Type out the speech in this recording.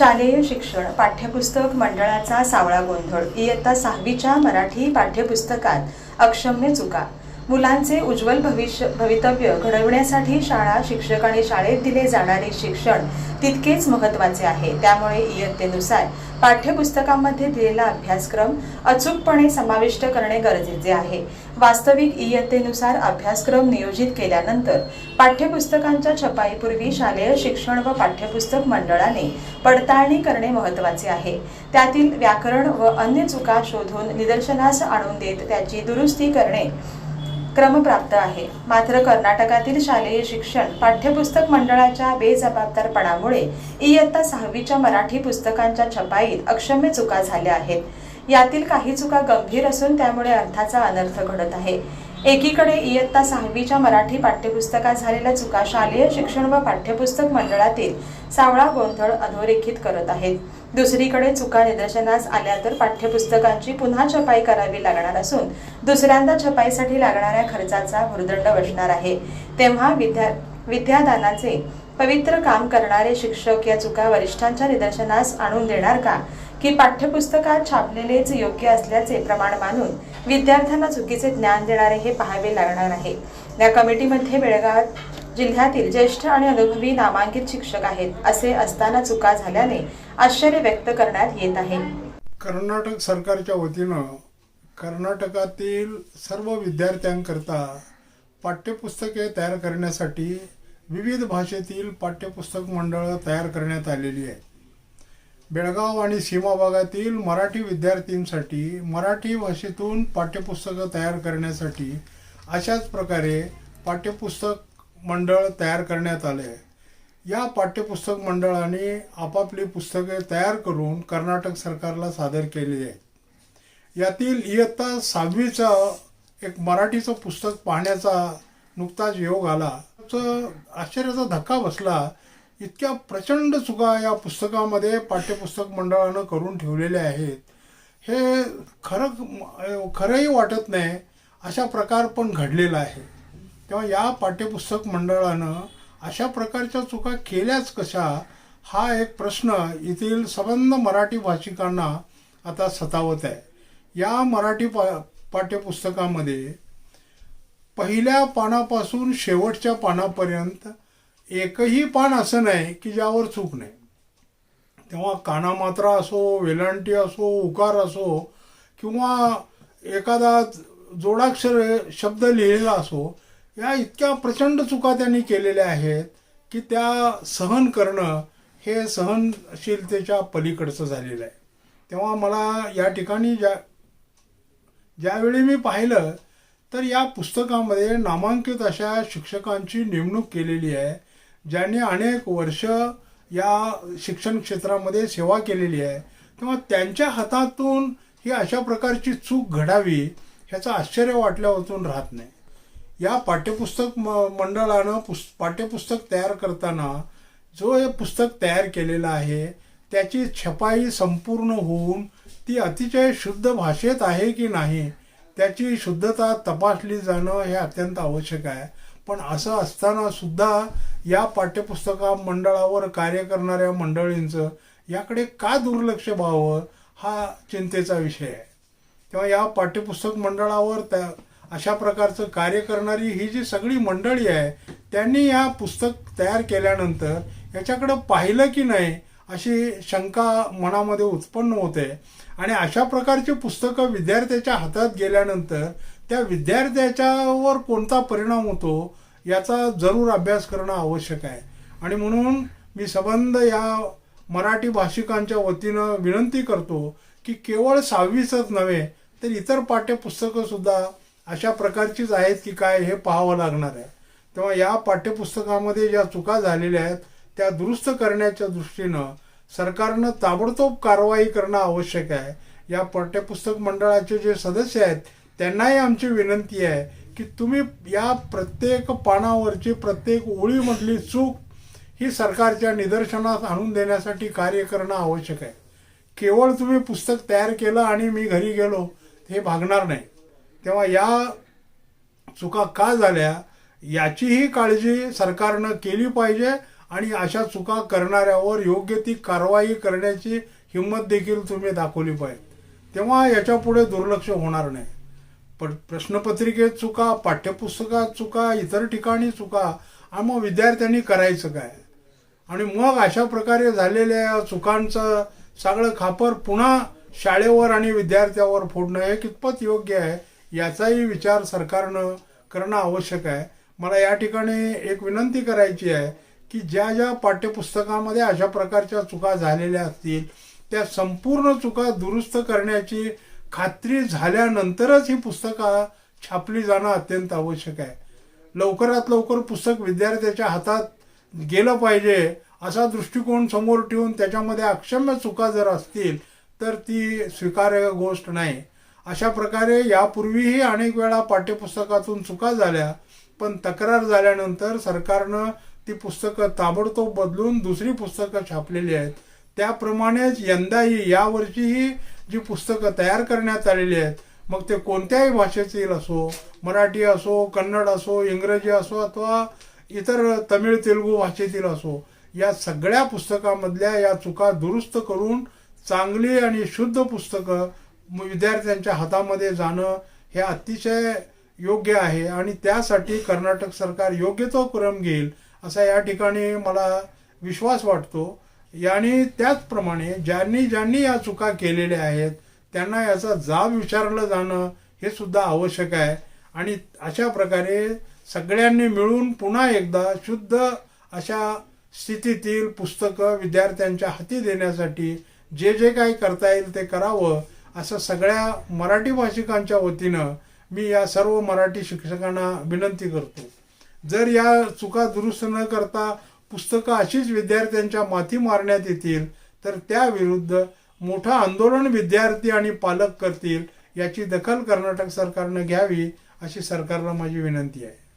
शालेय शिक्षण पाठ्यपुस्तक मंडळाचा सावळा गोंधळ. इयत्ता सहावीच्या मराठी पाठ्यपुस्तकात अक्षम्य चुका. मुलांचे उज्ज्वल भविष्य भवितव्य घडविण्यासाठी शाळा शिक्षक आणि शाळेत दिले जाणारे शिक्षण तितकेच महत्त्वाचे आहे. त्यामुळे इयत्तेनुसार पाठ्यपुस्तकांमध्ये दिलेला अभ्यासक्रम अचूकपणे समाविष्ट करणे गरजेचे आहे. वास्तविक इयत्तेनुसार अभ्यासक्रम नियोजित केल्यानंतर पाठ्यपुस्तकांच्या छपाईपूर्वी शालेय शिक्षण व पाठ्यपुस्तक मंडळाने पडताळणी करणे महत्त्वाचे आहे. त्यातील व्याकरण व अन्य चुका शोधून निदर्शनास आणून देत त्याची दुरुस्ती करणे क्रमप्राप्त आहे. मात्र कर्नाटकातील शालेय शिक्षण पाठ्यपुस्तक मंडळाच्या बेजबाबदारपणामुळे इयत्ता सहावीच्या मराठी पुस्तकांच्या छपाईत अक्षम्य चुका झाल्या आहेत. यातील काही चुका गंभीर असून त्यामुळे अर्थाचा अनर्थ घडत आहे. एकीकडे इयत्ता सहावीच्या मराठी पाठ्यपुस्तकात झालेल्या चुका शालेय शिक्षण व पाठ्यपुस्तक मंडळातील सावळा गोंधळ अधोरेखित करत आहेत. दुसरीकडे चुका निदर्शनास आल्या तर पाठ्यपुस्तकांची पुन्हा छपाई करावी लागणार असून दुसऱ्यांदा छपाईसाठी लागणाऱ्या खर्चाचा भुर्दंड बसणार आहे. तेव्हा विद्या विद्यादानाचे पवित्र काम करणारे शिक्षक या चुका वरिष्ठांच्या निदर्शनास आणून देणार का? की पाठ्यपुस्तकात छापलेलेच योग्य असल्याचे प्रमाण मानून विद्यार्थ्यांना चुकीचे ज्ञान देणारे हे पाहावे लागणार आहे. या कमिटीमध्ये बेळगाव जिल्ह्यातील ज्येष्ठ आणि अनुभवी नामांकित शिक्षक आहेत असे असताना चुका झाल्याने आश्चर्य व्यक्त करण्यात येत आहे. कर्नाटक सरकारच्या वतीनं कर्नाटकातील सर्व विद्यार्थ्यांकरता पाठ्यपुस्तके तयार करण्यासाठी विविध भाषेतील पाठ्यपुस्तक मंडळं तयार करण्यात आलेली आहेत. बेळगाव आणि सीमा भागातील मराठी विद्यार्थ्यांसाठी मराठी भाषेतून पाठ्यपुस्तकं तयार करण्यासाठी अशाच प्रकारे पाठ्यपुस्तक मंडळ तयार करण्यात आले. आहे या पाठ्यपुस्तक मंडळाने आपापली पुस्तके तयार करून कर्नाटक सरकारला सादर केलेली आहेत. यातील इयत्ता सहावीचा एक मराठीचं पुस्तक पाहण्याचा नुकताच योग आला. आश्चर्याचा धक्का बसला इतक्या प्रचंड चुका या पुस्तकामध्ये पाठ्यपुस्तक मंडळानं करून ठेवलेले आहेत. हे खरं खरंही वाटत नाही अशा प्रकार पण घडलेला आहे. तेव्हा या पाठ्यपुस्तक मंडळानं अशा प्रकारच्या चुका केल्याच कशा हा एक प्रश्न येथील सबंध मराठी भाषिकांना आता सतावत आहे. या मराठी पा पाठ्यपुस्तकामध्ये पहिल्या पानापासून शेवटच्या पानापर्यंत एकही पान असं नाही की ज्यावर चूक नाही. तेव्हा कानामात्रा असो वेलांटी असो उकार असो किंवा एखादा जोडाक्षर शब्द लिहिलेला असो या इतक्या प्रचंड चुका त्यांनी केलेल्या आहेत की त्या सहन करणं हे सहनशीलतेच्या पलीकडचं झालेलं आहे. तेव्हा मला या ठिकाणी ज्या ज्यावेळी मी पाहिलं तर या पुस्तकामध्ये नामांकित अशा शिक्षकांची नेमणूक केलेली आहे. ज्यांनी अनेक वर्ष या शिक्षण क्षेत्रामध्ये सेवा केलेली आहे तेव्हा त्यांच्या हातातून ही अशा प्रकारची चूक घडावी ह्याचं आश्चर्य वाटल्यावरून राहत नाही. या पाठ्यपुस्तक म मंडळानं पुस् पाठ्यपुस्तक तयार करताना जो हे पुस्तक तयार केलेलं आहे त्याची छपाई संपूर्ण होऊन ती अतिशय शुद्ध भाषेत आहे की नाही त्याची शुद्धता तपासली जाणं हे अत्यंत आवश्यक आहे. पण असं असताना सुद्धा या पाठ्यपुस्तका मंडळावर कार्य करणाऱ्या मंडळींचं याकडे का दुर्लक्ष व्हावं हा चिंतेचा विषय आहे. तेव्हा या पाठ्यपुस्तक मंडळावर त्या अशा प्रकारचं कार्य करणारी ही जी सगळी मंडळी आहे त्यांनी या पुस्तक तयार केल्यानंतर याच्याकडं पाहिलं की नाही अशी शंका मनामध्ये उत्पन्न होते. आणि अशा प्रकारची पुस्तकं विद्यार्थ्याच्या हातात गेल्यानंतर त्या विद्यार्थ्याच्यावर कोणता परिणाम होतो याचा जरूर अभ्यास करणं आवश्यक आहे. आणि म्हणून मी सबंध या मराठी भाषिकांच्या वतीनं विनंती करतो की केवळ सहावीसच नव्हे तर इतर पाठ्यपुस्तकंसुद्धा अशा प्रकारचीच आहेत की काय हे पाहावं लागणार आहे. तेव्हा या पाठ्यपुस्तकामध्ये ज्या चुका झालेल्या आहेत त्या दुरुस्त करण्याच्या दृष्टीनं सरकारनं ताबडतोब कारवाई करणं आवश्यक आहे. या पाठ्यपुस्तक मंडळाचे जे सदस्य आहेत त्यांनाही आमची विनंती आहे की तुम्ही या प्रत्येक पानावरची प्रत्येक ओळीमधली चूक ही सरकारच्या निदर्शनास आणून देण्यासाठी कार्य करणं आवश्यक आहे. केवळ तुम्ही पुस्तक तयार केलं आणि मी घरी गेलो हे भागणार नाही. तेव्हा या चुका का झाल्या याचीही काळजी सरकारनं केली पाहिजे आणि अशा चुका करणाऱ्यावर योग्य ती कारवाई करण्याची हिंमत देखील तुम्ही दाखवली पाहिजे. तेव्हा याच्यापुढे दुर्लक्ष होणार नाही. पण प्रश्नपत्रिकेत चुका पाठ्यपुस्तकात चुका इतर ठिकाणी चुका आणि मग विद्यार्थ्यांनी करायचं काय? आणि मग अशा प्रकारे झालेल्या चुकांचं सगळं खापर पुन्हा शाळेवर आणि विद्यार्थ्यावर फोडणं हे कितपत योग्य आहे याचाही विचार सरकारनं करणं आवश्यक आहे. मला या ठिकाणी एक विनंती करायची आहे की ज्या ज्या पाठ्यपुस्तकामध्ये अशा प्रकारच्या चुका झालेल्या असतील त्या संपूर्ण चुका दुरुस्त करण्याची खात्री झाल्यानंतरच ही पुस्तकं छापली जाणं अत्यंत आवश्यक आहे. लवकरात लवकर पुस्तक विद्यार्थ्याच्या हातात गेलं पाहिजे असा दृष्टिकोन समोर ठेवून त्याच्यामध्ये अक्षम्य चुका जर असतील तर ती स्वीकार्य गोष्ट नाही. अशा प्रकारे यापूर्वीही अनेक वेळा पाठ्यपुस्तकातून चुका झाल्या पण तक्रार झाल्यानंतर सरकारनं ती पुस्तकं ताबडतोब बदलून दुसरी पुस्तकं छापलेली आहेत. त्याप्रमाणेच यंदाही यावर्षीही जी पुस्तकं तयार करण्यात आलेली आहेत मग ते कोणत्याही भाषेतील असो मराठी असो कन्नड असो इंग्रजी असो अथवा इतर तमिळ तेलुगू भाषेतील असो या सगळ्या पुस्तकामधल्या या चुका दुरुस्त करून चांगली आणि शुद्ध पुस्तकं विद्यार्थ्यांच्या हातामध्ये जाणं हे अतिशय योग्य आहे आणि त्यासाठी कर्नाटक सरकार योग्य तो क्रम घेईल असा या ठिकाणी मला विश्वास वाटतो. याने त्याचप्रमाणे ज्यांनी ज्यांनी या चुका केलेल्या आहेत त्यांना याचा जाब विचारलं जाणं हे सुद्धा आवश्यक आहे. आणि अशा प्रकारे सगळ्यांनी मिळून पुन्हा एकदा शुद्ध अशा स्थितीतील पुस्तकं विद्यार्थ्यांच्या हाती देण्यासाठी जे जे काही करता येईल ते करावं असं सगळ्या मराठी भाषिकांच्या वतीनं मी या सर्व मराठी शिक्षकांना विनंती करतो. जर या चुका दुरुस्त न करता पुस्तकं अशीच विद्यार्थ्यांच्या माथी मारण्यात येतील तर त्याविरुद्ध मोठं आंदोलन विद्यार्थी आणि पालक करतील याची दखल कर्नाटक सरकारनं घ्यावी अशी सरकारला माझी विनंती आहे.